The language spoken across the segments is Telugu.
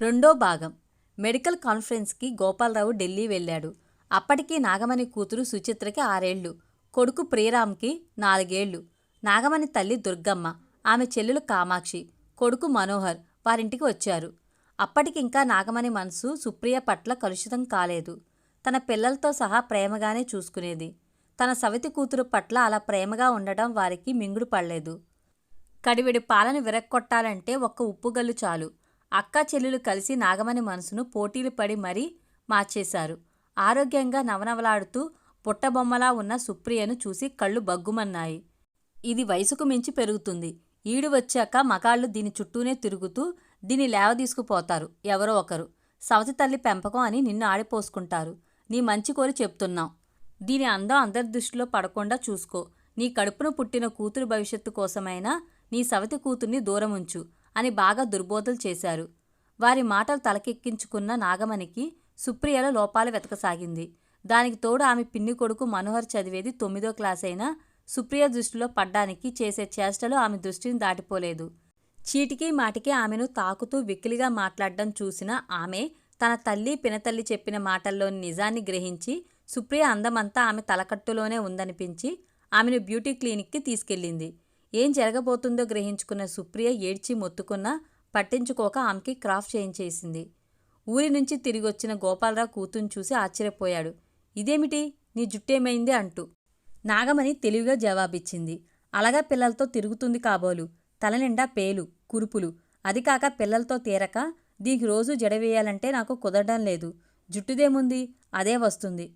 రెండో భాగం. మెడికల్ కాన్ఫరెన్స్కి గోపాలరావు ఢిల్లీ వెళ్ళాడు. అప్పటికి నాగమణి కూతురు సుచిత్రకి ఆరేళ్ళు కొడుకు ప్రియరామ్కి నాలుగేళ్ళు నాగమణి తల్లి దుర్గమ్మ ఆమె చెల్లెలు కామాక్షి కొడుకు మనోహర్ వారింటికి వచ్చారు. అప్పటికింకా నాగమణి మనసు సుప్రియ పట్ల కలుషితం కాలేదు. తన పిల్లలతో సహా ప్రేమగానే చూసుకునేది. తన సవితి కూతురు పట్ల అలా ప్రేమగా ఉండటం వారికి మింగుడు పడలేదు. కడివిడి పాలను విరక్కొట్టాలంటే ఒక్క ఉప్పుగల్లు చాలు. అక్క చెల్లెలు కలిసి నాగమణి మనసును పోటీలు పడి మరీ మార్చేశారు. ఆరోగ్యంగా నవనవలాడుతూ పుట్టబొమ్మలా ఉన్న సుప్రియను చూసి కళ్ళు బగ్గుమన్నాయి. ఇది వయసుకు మించి పెరుగుతుంది. ఈడు వచ్చాక మగాళ్ళు దీని చుట్టూనే తిరుగుతూ దీని లేవ తీసుకుపోతారు ఎవరో ఒకరు. సవతి తల్లి పెంపకం అని నిన్ను ఆడిపోసుకుంటారు. నీ మంచి కోరి చెప్తున్నాం. దీని అందం అందరి దృష్టిలో పడకుండా చూసుకో. నీ కడుపున పుట్టిన కూతురు భవిష్యత్తు కోసమైనా నీ సవతి కూతుర్ని దూరం ఉంచు అని బాగా దుర్బోధలు చేశారు. వారి మాటలు తలకెక్కించుకున్న నాగమణికి సుప్రియలో లోపాలు వెతకసాగింది. దానికి తోడు ఆమె పిన్ని కొడుకు మనోహర్ చదివేది తొమ్మిదో క్లాస్ అయినా సుప్రియ దృష్టిలో పడ్డానికి చేసే చేష్టలు ఆమె దృష్టిని దాటిపోలేదు. చీటికి మాటికి ఆమెను తాకుతూ వికిలిగా మాట్లాడడం చూసిన ఆమె తన తల్లి పినతల్లి చెప్పిన మాటల్లోని నిజాన్ని గ్రహించి సుప్రియ అందమంతా ఆమె తలకట్టులోనే ఉందనిపించి ఆమెను బ్యూటీ క్లినిక్కి తీసుకెళ్ళింది. ఏం జరగబోతుందో గ్రహించుకున్న సుప్రియ ఏడ్చి మొత్తుకున్నా పట్టించుకోక ఆమెకి క్రాఫ్ట్ చేయించేసింది. ఊరి నుంచి తిరిగొచ్చిన గోపాలరావు కూతుని చూసి ఆశ్చర్యపోయాడు. ఇదేమిటి? నీ జుట్టేమైంది? అంటూ. నాగమణి తెలివిగా జవాబిచ్చింది. అలగా పిల్లలతో తిరుగుతుంది కాబోలు. తలనిండా పేలు కురుపులు. అది కాక పిల్లలతో తీరక దీనికి రోజు జడవేయాలంటే నాకు కుదరడం లేదు. జుట్టుదేముంది? అదే వస్తుంది.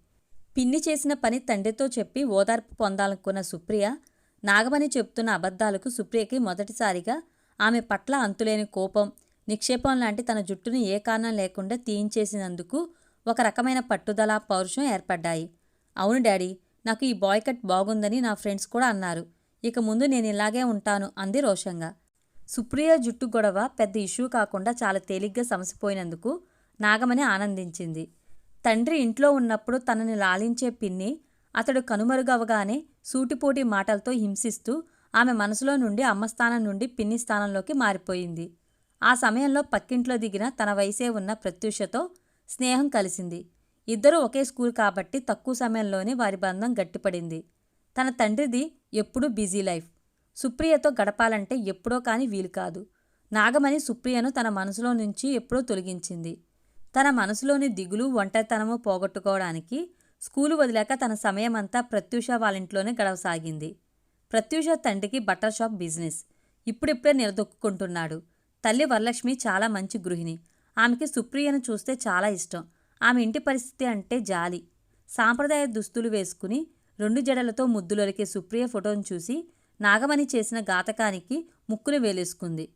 పిన్ని చేసిన పని తండ్రితో చెప్పి ఓదార్పు పొందాలనుకున్న సుప్రియ నాగమణి చెప్తున్న అబద్ధాలకు సుప్రియకి మొదటిసారిగా ఆమె పట్ల అంతులేని కోపం నిక్షేపం లాంటి తన జుట్టుని ఏ కారణం లేకుండా తీయించేసినందుకు ఒక రకమైన పట్టుదల పౌరుషం ఏర్పడ్డాయి. అవును డాడీ నాకు ఈ బాయ్ కట్ బాగుందని నా ఫ్రెండ్స్ కూడా అన్నారు. ఇక ముందు నేను ఇలాగే ఉంటాను అంది రోషంగా. సుప్రియ జుట్టు గొడవ పెద్ద ఇష్యూ కాకుండా చాలా తేలిగ్గా సమసిపోయినందుకు నాగమణి ఆనందించింది. తండ్రి ఇంట్లో ఉన్నప్పుడు తనని లాలించే పిన్ని అతడు కనుమరుగవగానే సూటిపోటి మాటలతో హింసిస్తూ ఆమె మనసులో నుండి అమ్మ స్థానం నుండి పిన్ని స్థానంలోకి మారిపోయింది. ఆ సమయంలో పక్కింట్లో దిగిన తన వయసే ఉన్న ప్రత్యూషతో స్నేహం కలిసింది. ఇద్దరూ ఒకే స్కూల్ కాబట్టి తక్కువ సమయంలోనే వారి బంధం గట్టిపడింది. తన తండ్రిది ఎప్పుడూ బిజీ లైఫ్. సుప్రియతో గడపాలంటే ఎప్పుడో కానీ వీలు కాదు. నాగమణి సుప్రియను తన మనసులో నుంచి ఎప్పుడో తొలగించింది. తన మనసులోని దిగులు ఒంటరితనము పోగొట్టుకోవడానికి స్కూలు వదిలాక తన సమయమంతా ప్రత్యూష వాళ్ళింట్లోనే గడవసాగింది. ప్రత్యూష తండ్రికి బట్టర్ షాప్ బిజినెస్. ఇప్పుడిప్పుడే నిలదొక్కుంటున్నాడు తల్లి వరలక్ష్మి చాలా మంచి గృహిణి. ఆమెకి సుప్రియను చూస్తే చాలా ఇష్టం. ఆమె ఇంటి పరిస్థితి అంటే జాలి. సాంప్రదాయ దుస్తులు వేసుకుని రెండు జడలతో ముద్దులొలికే సుప్రియ ఫోటోను చూసి నాగమణి చేసిన ఘాతకానికి ముక్కును వేలేసుకుంది.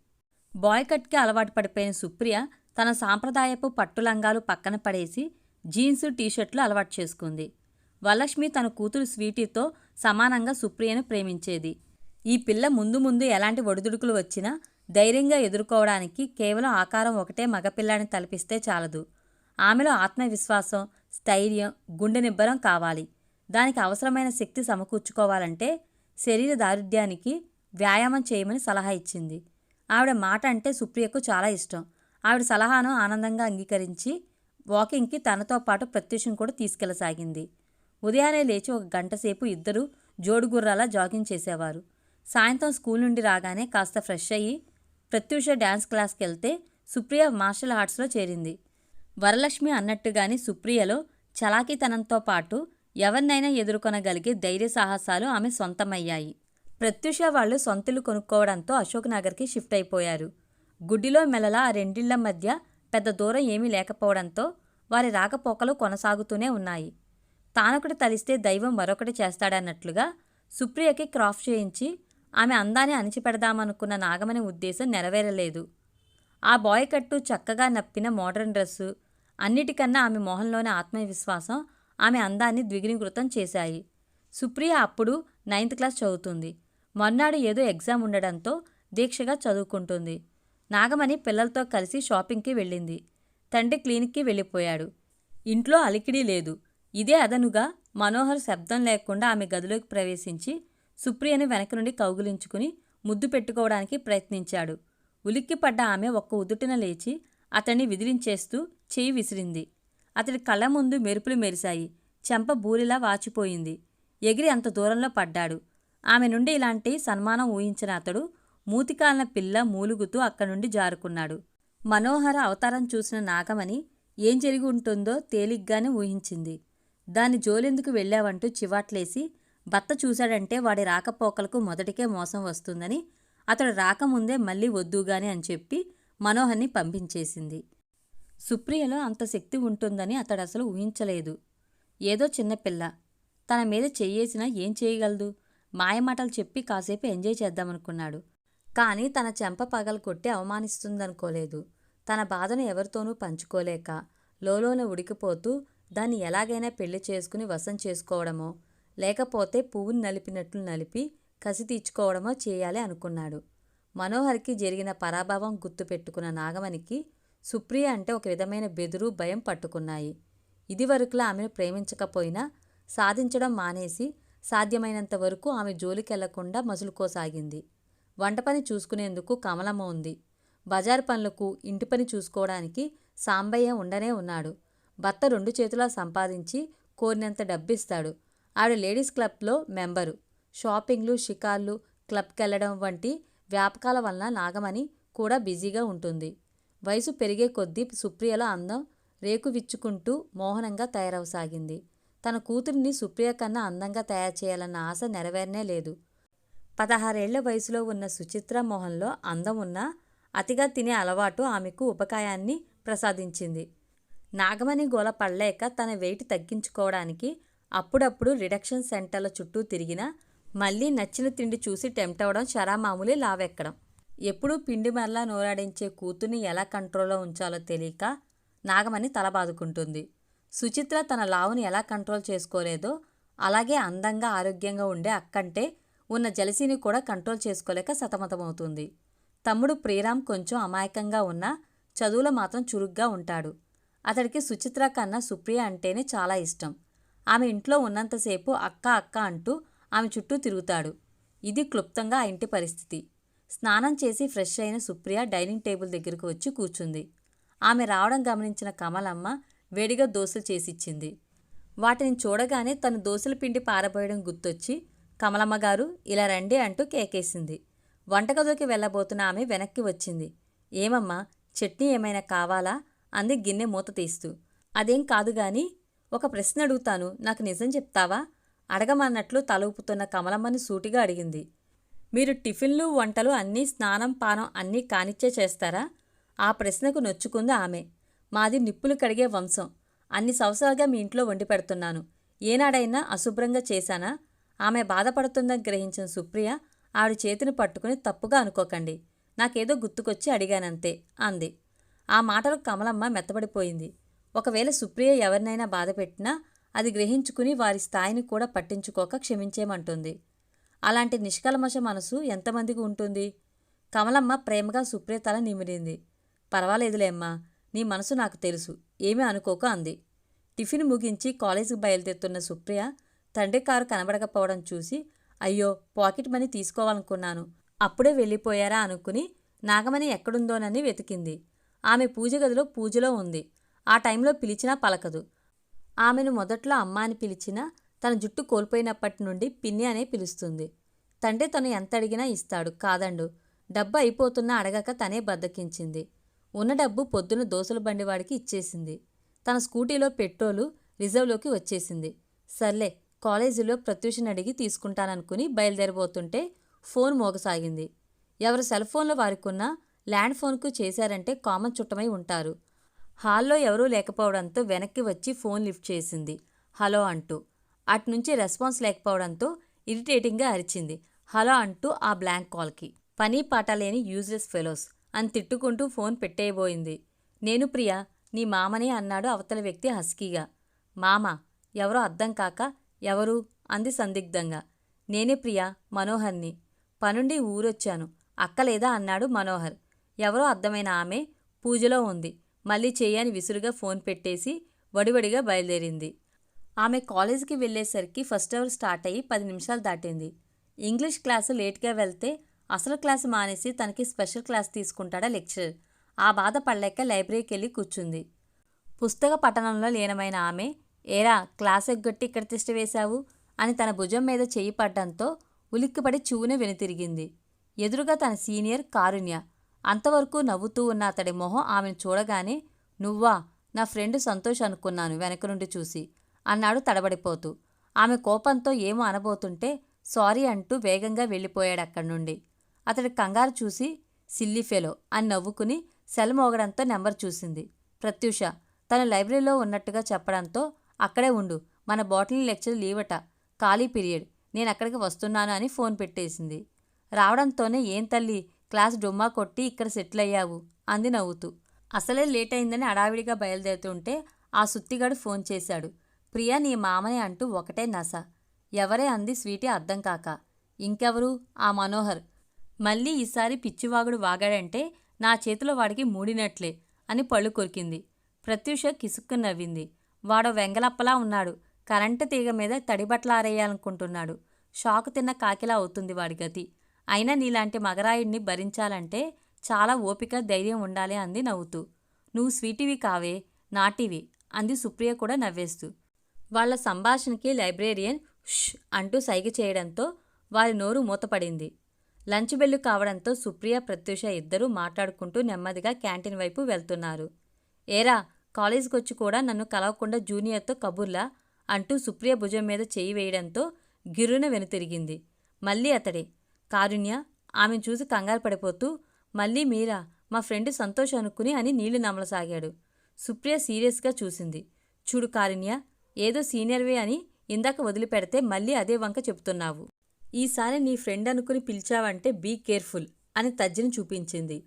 బాయ్ కట్కి అలవాటు పడిపోయిన సుప్రియ తన సాంప్రదాయపు పట్టులంగాలు పక్కన పడేసి జీన్స్ టీషర్ట్లు అలవాటు చేసుకుంది. వరలక్ష్మి తన కూతురు స్వీటీతో సమానంగా సుప్రియను ప్రేమించేది. ఈ పిల్ల ముందు ముందు ఎలాంటి ఒడిదుడుకులు వచ్చినా ధైర్యంగా ఎదుర్కోవడానికి కేవలం ఆకారం ఒకటే మగపిల్లాన్ని తలపిస్తే చాలదు. ఆమెలో ఆత్మవిశ్వాసం స్థైర్యం గుండె నిబ్బరం కావాలి. దానికి అవసరమైన శక్తి సమకూర్చుకోవాలంటే శరీర దారుఢ్యానికి వ్యాయామం చేయమని సలహా ఇచ్చింది. ఆవిడ మాట అంటే సుప్రియకు చాలా ఇష్టం. ఆవిడ సలహాను ఆనందంగా అంగీకరించి వాకింగ్కి తనతో పాటు ప్రత్యూషం కూడా తీసుకెళ్ళసాగింది. ఉదయాన్నే లేచి ఒక గంట సేపు ఇద్దరు జోడుగుర్రాలా జాగింగ్ చేసేవారు. సాయంత్రం స్కూల్ నుండి రాగానే కాస్త ఫ్రెష్ అయ్యి ప్రత్యూష డ్యాన్స్ క్లాస్కి వెళ్తే సుప్రియ మార్షల్ ఆర్ట్స్లో చేరింది. వరలక్ష్మి అన్నట్టుగాని సుప్రియలో చలాకీతనంతో పాటు ఎవరినైనా ఎదుర్కొనగలిగే ధైర్య సాహసాలు ఆమె సొంతమయ్యాయి. ప్రత్యూష వాళ్ళు సొంతలు కొనుక్కోవడంతో అశోక్ నగర్కి షిఫ్ట్ అయిపోయారు. గుడ్డిలో మెలలా ఆ రెండిళ్ళ మధ్య పెద్ద దూరం ఏమీ లేకపోవడంతో వారి రాకపోకలు కొనసాగుతూనే ఉన్నాయి. తానొకటి తలిస్తే దైవం మరొకటి చేస్తాడన్నట్లుగా సుప్రియకి క్రాఫ్ట్ చేయించి ఆమె అందాన్ని అణిచిపెడదామనుకున్న నాగమని ఉద్దేశం నెరవేరలేదు. ఆ బాయ్ కట్టు చక్కగా నప్పిన మోడర్న్ డ్రెస్సు అన్నిటికన్నా ఆమె మొహంలోని ఆత్మవిశ్వాసం ఆమె అందాన్ని ద్విగుణీకృతం చేశాయి. సుప్రియ అప్పుడు నైన్త్ క్లాస్ చదువుతుంది. మర్నాడు ఏదో ఎగ్జామ్ ఉండడంతో దీక్షగా చదువుకుంటుంది. నాగమణి పిల్లలతో కలిసి షాపింగ్కి వెళ్ళింది. తండ్రి క్లినిక్కి వెళ్ళిపోయాడు. ఇంట్లో అలికిడి లేదు. ఇదే అదనుగా మనోహర్ శబ్దం లేకుండా ఆమె గదిలోకి ప్రవేశించి సుప్రియను వెనక నుండి కౌగిలించుకుని ముద్దు పెట్టుకోవడానికి ప్రయత్నించాడు. ఉలిక్కిపడ్డ ఆమె ఒక్క ఉదుటిన లేచి అతన్ని విదిలించేస్తూ చెయ్యి విసిరింది. అతడి కళ్ళ ముందు మెరుపులు మెరిశాయి. చెంప బూరిలా వాచిపోయింది. ఎగిరి అంత దూరంలో పడ్డాడు. ఆమె నుండి ఇలాంటి సన్మానం ఊహించిన అతడు మూతికాలిన పిల్ల మూలుగుతూ అక్కనుండి జారుకున్నాడు. మనోహర అవతారం చూసిన నాగమణి ఏం జరిగి ఉంటుందో తేలిగ్గానే ఊహించింది. దాని జోలెందుకు వెళ్ళావంటూ చివాట్లేసి భర్త చూశాడంటే వాడి రాకపోకలకు మొదటికే మోసం వస్తుందని అతడు రాకముందే మళ్ళీ వద్దుగాని అని చెప్పి మనోహర్ని పంపించేసింది. సుప్రియలో అంత శక్తి ఉంటుందని అతడు అసలు ఊహించలేదు. ఏదో చిన్నపిల్ల తన మీద చెయ్యేసినా ఏం చేయగలదు? మాయమాటలు చెప్పి కాసేపు ఎంజాయ్ చేద్దామనుకున్నాడు. కానీ తన చెంప పగలు కొట్టి అవమానిస్తుందనుకోలేదు. తన బాధను ఎవరితోనూ పంచుకోలేక లోలోన ఉడికిపోతూ దాన్ని ఎలాగైనా పెళ్ళి చేసుకుని వశం చేసుకోవడమో లేకపోతే పువ్వుని నలిపినట్లు నలిపి కసి తీర్చుకోవడమో చేయాలి అనుకున్నాడు. మనోహర్కి జరిగిన పరాభవం గుర్తుపెట్టుకున్న నాగమణికి సుప్రియ అంటే ఒక విధమైన బెదురు భయం పట్టుకున్నాయి. ఇదివరకులా ఆమెను ప్రేమించకపోయినా సాధించడం మానేసి సాధ్యమైనంత వరకు ఆమె జోలికెళ్ళకుండా మసులుకోసాగింది. వంట పని చూసుకునేందుకు కమలమ్మ ఉంది. బజారు పనులకు ఇంటి పని చూసుకోవడానికి సాంబయ్య ఉండనే ఉన్నాడు. భర్త రెండు చేతులా సంపాదించి కోరినంత డబ్బిస్తాడు. ఆవిడ లేడీస్ క్లబ్లో మెంబరు. షాపింగ్లు షికార్లు క్లబ్కెళ్ళడం వంటి వ్యాపకాల వలన నాగమణి కూడా బిజీగా ఉంటుంది. వయసు పెరిగే కొద్దీ సుప్రియల అందం రేకు విచ్చుకుంటూ మోహనంగా తయారవసాగింది. తన కూతురిని సుప్రియ కన్నా అందంగా తయారు చేయాలన్న ఆశ నెరవేరనే లేదు. పదహారేళ్ళ వయసులో ఉన్న సుచిత్ర మోహన్లో అందం ఉన్న అతిగా తినే అలవాటు ఆమెకు ఉపకాయాన్ని ప్రసాదించింది. నాగమణి గోల పడలేక తన వెయిట్ తగ్గించుకోవడానికి అప్పుడప్పుడు రిడక్షన్ సెంటర్ల చుట్టూ తిరిగినా మళ్ళీ నచ్చిన తిండి చూసి టెంప్ట్ అవడం చరామామూలి లావెక్కడం. ఎప్పుడూ పిండి మరలా నోరాడించే కూతుర్ని ఎలా కంట్రోల్లో ఉంచాలో తెలియక నాగమణి తలబాదుకుంటుంది సుచిత్ర తన లావుని ఎలా కంట్రోల్ చేసుకోలేదో అలాగే అందంగా ఆరోగ్యంగా ఉండే అక్కంటే ఉన్న జలసీని కూడా కంట్రోల్ చేసుకోలేక సతమతమవుతుంది. తమ్ముడు ప్రియరామ్ కొంచెం అమాయకంగా ఉన్నా చదువులో మాత్రం చురుగ్గా ఉంటాడు. అతడికి సుచిత్ర కన్నా సుప్రియ అంటేనే చాలా ఇష్టం. ఆమె ఇంట్లో ఉన్నంతసేపు అక్క అక్క అంటూ ఆమె చుట్టూ తిరుగుతాడు. ఇది క్లుప్తంగా ఆ ఇంటి పరిస్థితి. స్నానం చేసి ఫ్రెష్ అయిన సుప్రియ డైనింగ్ టేబుల్ దగ్గరకు వచ్చి కూర్చుంది. ఆమె రావడం గమనించిన కమలమ్మ వేడిగా దోశలు చేసిచ్చింది. వాటిని చూడగానే తను దోశల పిండి పారబోయడం గుర్తొచ్చి కమలమ్మ గారు ఇలా రండి అంటూ కేకేసింది. వంటగదిలోకి వెళ్ళబోతున్న ఆమె వెనక్కి వచ్చింది. ఏమమ్మా చట్నీ ఏమైనా కావాలా? అంది గిన్నె మూత తీస్తూ. అదేం కాదు గాని ఒక ప్రశ్న అడుగుతాను. నాకు నిజం చెప్తావా? అడగమన్నట్లు తల ఊపుతున్న కమలమ్మని సూటిగా అడిగింది. మీరు టిఫిన్లు వంటలు అన్నీ స్నానం పానం అన్నీ కానిచ్చే చేస్తారా? ఆ ప్రశ్నకు నొచ్చుకుంది ఆమె. మాది నిప్పులు కడిగే వంశం. అన్ని సంవత్సరాలుగా మీ ఇంట్లో వండి పెడుతున్నాను. ఏనాడైనా అశుభ్రంగా చేశానా? ఆమె బాధపడుతుందని గ్రహించిన సుప్రియ ఆవిడ చేతిని పట్టుకుని తప్పుగా అనుకోకండి. నాకేదో గుర్తుకొచ్చి అడిగానంతే అంది. ఆ మాటలకు కమలమ్మ మెత్తబడిపోయింది. ఒకవేళ సుప్రియ ఎవరినైనా బాధపెట్టినా అది గ్రహించుకుని వారి స్థాయిని కూడా పట్టించుకోక క్షమించేమంటుంది అలాంటి నిష్కల్మష మనసు ఎంతమందికి ఉంటుంది? కమలమ్మ ప్రేమగా సుప్రియ తల నిమిరింది. పర్వాలేదులేమ్మా నీ మనసు నాకు తెలుసు. ఏమీ అనుకోక అంది. టిఫిన్ ముగించి కాలేజీకి బయలుదేరుతున్న సుప్రియ తండ్రి కారు కనబడకపోవడం చూసి అయ్యో పాకెట్ మనీ తీసుకోవాలనుకున్నాను. అప్పుడే వెళ్ళిపోయారా అనుకుని నాగమణి ఎక్కడుందోనని వెతికింది. ఆమె పూజ గదిలో పూజలో ఉంది. ఆ టైంలో పిలిచినా పలకదు. ఆమెను మొదట్లో అమ్మ అని పిలిచినా తన జుట్టు కోల్పోయినప్పటి నుండి పిన్ని అనే పిలుస్తుంది. తండ్రి తను ఎంత అడిగినా ఇస్తాడు. కాదండు. డబ్బు అయిపోతున్నా అడగక తనే బద్దకించింది. ఉన్న డబ్బు పొద్దున దోసల బండివాడికి ఇచ్చేసింది. తన స్కూటీలో పెట్రోలు రిజర్వ్లోకి వచ్చేసింది. సర్లే కాలేజీలో ప్రత్యూషని అడిగి తీసుకుంటాననుకుని బయలుదేరబోతుంటే ఫోన్ మోగసాగింది. ఎవరు సెల్ ఫోన్లో వారికున్న ల్యాండ్ ఫోన్కు చేశారంటే కామన్ చుట్టమై ఉంటారు. హాల్లో ఎవరూ లేకపోవడంతో వెనక్కి వచ్చి ఫోన్ లిఫ్ట్ చేసింది. హలో అంటూ. అట్నుంచి రెస్పాన్స్ లేకపోవడంతో ఇరిటేటింగ్గా అరిచింది. హలో అంటూ ఆ బ్లాంక్ కాల్కి. పని పాట లేని యూజ్లెస్ ఫెలోస్. అని తిట్టుకుంటూ ఫోన్ పెట్టేయబోయింది. నేను ప్రియా నీ మామనే అన్నాడు అవతల వ్యక్తి హస్కీగా. మామ ఎవరో అర్థం కాక ఎవరు? అంది సందిగ్ధంగా. నేనే ప్రియా మనోహర్ని. పనుండి ఊరొచ్చాను. అక్కలేదా అన్నాడు మనోహర్. ఎవరో అర్థమైన ఆమె పూజలో ఉంది. మళ్ళీ చేయని విసురుగా ఫోన్ పెట్టేసి వడివడిగా బయలుదేరింది. ఆమె కాలేజీకి వెళ్ళేసరికి ఫస్ట్ అవర్ స్టార్ట్ అయ్యి పది నిమిషాలు దాటింది. ఇంగ్లీష్ క్లాసు లేట్గా వెళ్తే అసలు క్లాసు మానేసి తనకి స్పెషల్ క్లాస్ తీసుకుంటాడా లెక్చరర్? ఆ బాధ పడలేక లైబ్రరీకి వెళ్ళి కూర్చుంది. పుస్తక పఠనంలో లీనమైన ఆమె ఏరా క్లాస్ ఎగ్గొట్టి ఇక్కడ తిష్ట వేశావు అని తన భుజం మీద చెయ్యి పడ్డంతో ఉలిక్కిపడి చెవునే వెనుతిరిగింది. ఎదురుగా తన సీనియర్ కారుణ్య. అంతవరకు నవ్వుతూ ఉన్న అతడి మొహం ఆమెను చూడగానే నువ్వా నా ఫ్రెండ్ సంతోష్ అనుకున్నాను వెనక నుండి చూసి అన్నాడు తడబడిపోతూ. ఆమె కోపంతో ఏమో అనబోతుంటే సారీ అంటూ వేగంగా వెళ్ళిపోయాడు అక్కడి నుండి. అతడి కంగారు చూసి సిల్లి ఫెలో అని నవ్వుకుని సెల్ మోగడంతో నెంబర్ చూసింది. ప్రత్యూష తను లైబ్రరీలో ఉన్నట్టుగా చెప్పడంతో అక్కడే ఉండు. మన బాటిల్ లెక్చర్ లీవట. ఖాళీ పీరియడ్. నేను అక్కడికి వస్తున్నాను అని ఫోన్ పెట్టేసింది. రావడంతోనే ఏం తల్లి? క్లాస్ డొమ్మా కొట్టి ఇక్కడ సెటిల్ అయ్యావు అంది నవ్వుతూ. అసలే లేట్ అయిందని అడావిడిగా బయలుదేరుతుంటే ఆ సుత్తిగాడు ఫోన్ చేశాడు. ప్రియా నీ మామనే అంటూ ఒకటే నస. ఎవరే అంది స్వీటీ అర్థం కాక. ఇంకెవరు? ఆ మనోహర్. మళ్ళీ ఈసారి పిచ్చివాగుడు వాగాడంటే నా చేతిలో వాడికి మూడినట్లే అని పళ్ళు కొరికింది. ప్రత్యూష కిసుక్కు నవ్వింది. వాడో వెంగలప్పలా ఉన్నాడు. కరెంటు తీగ మీద తడిబట్టలారేయాలనుకుంటున్నాడు. షాకు తిన్న కాకిలా అవుతుంది వాడి గతి. అయినా నీలాంటి మగరాయుడిని భరించాలంటే చాలా ఓపిక ధైర్యం ఉండాలి అంది నవ్వుతూ. నువ్వు స్వీటివి కావే నాటివి అంది సుప్రియ కూడా నవ్వేస్తూ. వాళ్ళ సంభాషణకి లైబ్రేరియన్ ష్ అంటూ సైగ చేయడంతో వారి నోరు మూతపడింది. లంచ్ బెల్లు కావడంతో సుప్రియ ప్రత్యూష ఇద్దరూ మాట్లాడుకుంటూ నెమ్మదిగా క్యాంటీన్ వైపు వెళ్తున్నారు. ఏరా కాలేజీకి వచ్చి కూడా నన్ను కలవకుండా జూనియర్తో కబుర్లా అంటూ సుప్రియ భుజం మీద చేయి వేయడంతో గిర్రున వెనుతిరిగింది. మళ్ళీ అతడే కారుణ్య ఆమెను చూసి కంగారు పడిపోతూ మళ్ళీ మీరా మా ఫ్రెండ్ సంతోష్ అనుకుని అని నీళ్ళు నమలసాగాడు. సుప్రియ సీరియస్గా చూసింది. చూడు కారుణ్య ఏదో సీనియర్వే అని ఇందాక వదిలిపెడితే మళ్ళీ అదే వంక చెప్తున్నావు ఈసారి నీ ఫ్రెండ్ అనుకుని పిలిచావంటే బీ కేర్ఫుల్ అని తజ్జిని చూపించింది.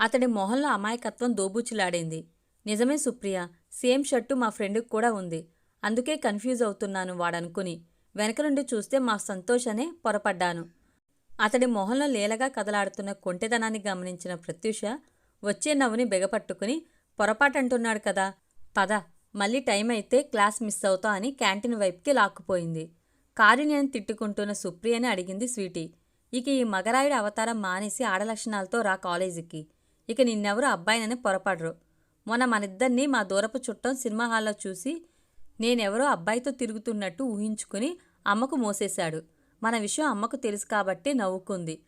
అతడి మొహంలో అమాయకత్వం దోబూచులాడింది. నిజమే సుప్రియ సేమ్ షర్టు మా ఫ్రెండ్కి కూడా ఉంది. అందుకే కన్ఫ్యూజ్ అవుతున్నాను వాడనుకుని. వెనక నుండి చూస్తే మా సంతోష్ అనే పొరపడ్డాను. అతడి మొహంలో లేలగా కదలాడుతున్న కొంటెదనాన్ని గమనించిన ప్రత్యూష వచ్చే నవ్వుని బెగపట్టుకుని పొరపాటంటున్నాడు కదా పద మళ్ళీ టైం అయితే క్లాస్ మిస్ అవుతా అని క్యాంటీన్ వైపుకి లాక్కుపోయింది. కారుణ్యని తిట్టుకుంటున్న సుప్రియని అడిగింది స్వీటీ. ఇక ఈ మగరాయుడు అవతారం మానేసి ఆడలక్షణాలతో రా కాలేజీకి. ఇక నిన్నెవరు అబ్బాయినని పొరపడరు. మొన్న మనిద్దరినీ మా దూరపు చుట్టం సినిమా హాల్లో చూసి నేనెవరో అబ్బాయితో తిరుగుతున్నట్టు ఊహించుకుని అమ్మకు మోసేశాడు. మన విషయం అమ్మకు తెలుసు కాబట్టి నవ్వుకుంది.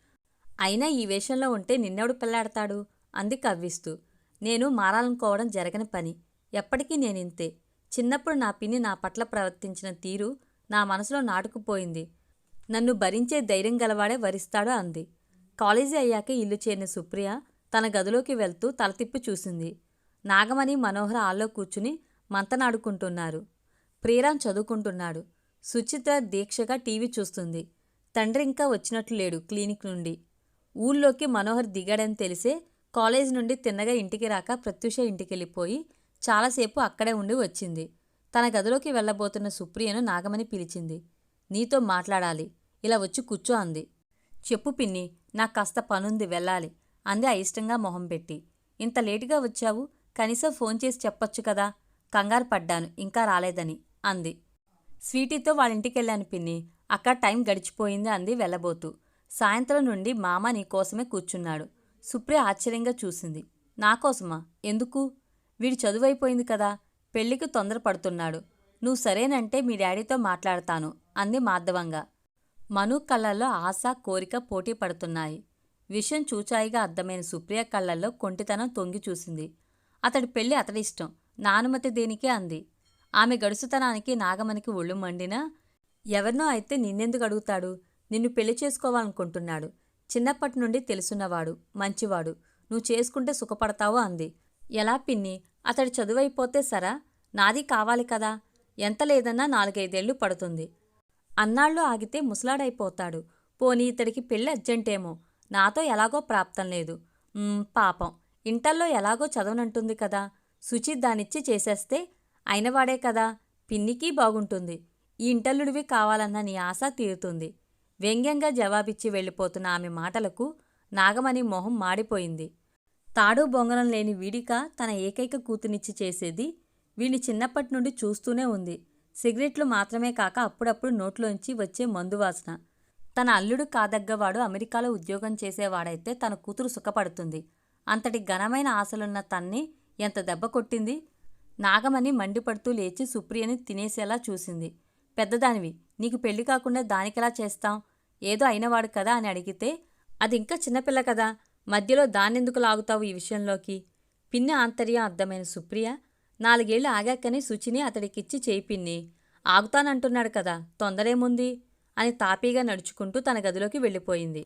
అయినా ఈ వేషంలో ఉంటే నిన్నెవడు పెళ్ళాడతాడు? అంది కవ్విస్తూ. నేను మారాలనుకోవడం జరగని పని. ఎప్పటికీ నేనింతే. చిన్నప్పుడు నా పిన్ని నా పట్ల ప్రవర్తించిన తీరు నా మనసులో నాటుకుపోయింది. నన్ను భరించే ధైర్యం గలవాడే వరిస్తాడు అంది. కాలేజీ అయ్యాక ఇల్లు చేరిన సుప్రియ తన గదిలోకి వెళ్తూ తలతిప్పి చూసింది. నాగమణి మనోహర్ ఆల్లో కూర్చుని మంతనాడుకుంటున్నారు. ప్రియరాం చదువుకుంటున్నాడు. సుచిత్ర దీక్షగా టీవీ చూస్తుంది. తండ్రి ఇంకా వచ్చినట్లు లేడు క్లినిక్ నుండి. ఊళ్ళోకి మనోహర్ దిగాడని తెలిసే కాలేజ్ నుండి తిన్నగా ఇంటికి రాక ప్రత్యూష ఇంటికెళ్ళిపోయి చాలాసేపు అక్కడే ఉండి వచ్చింది. తన గదిలోకి వెళ్ళబోతున్న సుప్రియను నాగమణి పిలిచింది. నీతో మాట్లాడాలి. ఇలా వచ్చి కూర్చో అంది. చెప్పు పిన్ని నాకు కాస్త పనుంది వెళ్ళాలి. అంది అయిష్టంగా మొహం పెట్టి. ఇంత లేటుగా వచ్చావు? కనీసం ఫోన్ చేసి చెప్పొచ్చు కదా. కంగారు పడ్డాను ఇంకా రాలేదని అంది. స్వీటీతో వాళ్ళింటికెళ్ళాను పిన్ని. అక్కడ టైం గడిచిపోయింది అంది వెళ్ళబోతూ. సాయంత్రం నుండి మామ నీకోసమే కూర్చున్నాడు. సుప్రియ ఆశ్చర్యంగా చూసింది. నాకోసమా ఎందుకు? వీడి చదువైపోయింది కదా. పెళ్ళికి తొందరపడుతున్నాడు. నువ్వు సరేనంటే మీ డాడీతో మాట్లాడతాను అంది మాధవంగా. మను కళ్ళల్లో ఆశ కోరిక పోటీ పడుతున్నాయి విషయం చూచాయిగా అర్థమైన సుప్రియ కళ్ళల్లో కొంటితనం తొంగి చూసింది. అతడి పెళ్ళి అతడిష్టం నానుమతి దేనికే అంది. ఆమె గడుసుతనానికి నాగమనికి ఒళ్ళు మండినా ఎవరినో అయితే నిన్నెందుకు అడుగుతాడు? నిన్ను పెళ్ళి చేసుకోవాలనుకుంటున్నాడు. చిన్నప్పటి నుండి తెలుసున్నవాడు మంచివాడు. నువ్వు చేసుకుంటే సుఖపడతావు అంది. ఎలా పిన్ని? అతడు చదువైపోతే సరా? నాది కావాలి కదా. ఎంత లేదన్నా నాలుగైదేళ్ళు పడుతుంది. అన్నాళ్ళు ఆగితే ముసలాడైపోతాడు. పోనీ ఇతడికి పెళ్ళి అర్జెంటేమో? నాతో ఎలాగో ప్రాప్తం లేదు. పాపం. ఇంటర్లో ఎలాగో చదవనంటుంది కదా. సుచిత్ దానిచ్చి చేసేస్తే అయినవాడే కదా. పిన్నికి బాగుంటుంది. ఈ ఇంటల్లుడివి కావాలన్న నీ ఆశ తీరుతుంది. వ్యంగ్యంగా జవాబిచ్చి వెళ్ళిపోతున్న ఆమె మాటలకు నాగమణి మొహం మాడిపోయింది. తాడు బొంగరం లేని వీడిక తన ఏకైక కూతునిచ్చి చేసేది వీడిని చిన్నప్పటి నుండి చూస్తూనే ఉంది. సిగరెట్లు మాత్రమే కాక అప్పుడప్పుడు నోట్లోంచి వచ్చే మందు వాసన. తన అల్లుడు కాదగ్గవాడు అమెరికాలో ఉద్యోగం చేసేవాడైతే తన కూతురు సుఖపడుతుంది. అంతటి ఘనమైన ఆశలున్న తన్ని ఎంత దెబ్బ కొట్టింది? నాగమణి మండిపడుతూ లేచి సుప్రియని తినేసేలా చూసింది. పెద్దదానివి నీకు పెళ్ళి కాకుండా దానికెలా చేస్తాం? ఏదో అయినవాడు కదా అని అడిగితే అది ఇంకా చిన్నపిల్ల కదా మధ్యలో దాన్నెందుకు లాగుతావు ఈ విషయంలోకి? పిన్ని ఆంతర్యం అర్థమైన సుప్రియ నాలుగేళ్ళు ఆగాకనే శుచిని అతడికిచ్చి చేయి పిన్ని. ఆగుతానంటున్నాడు కదా తొందరేముంది? అని తాపీగా నడుచుకుంటూ తన గదిలోకి వెళ్ళిపోయింది.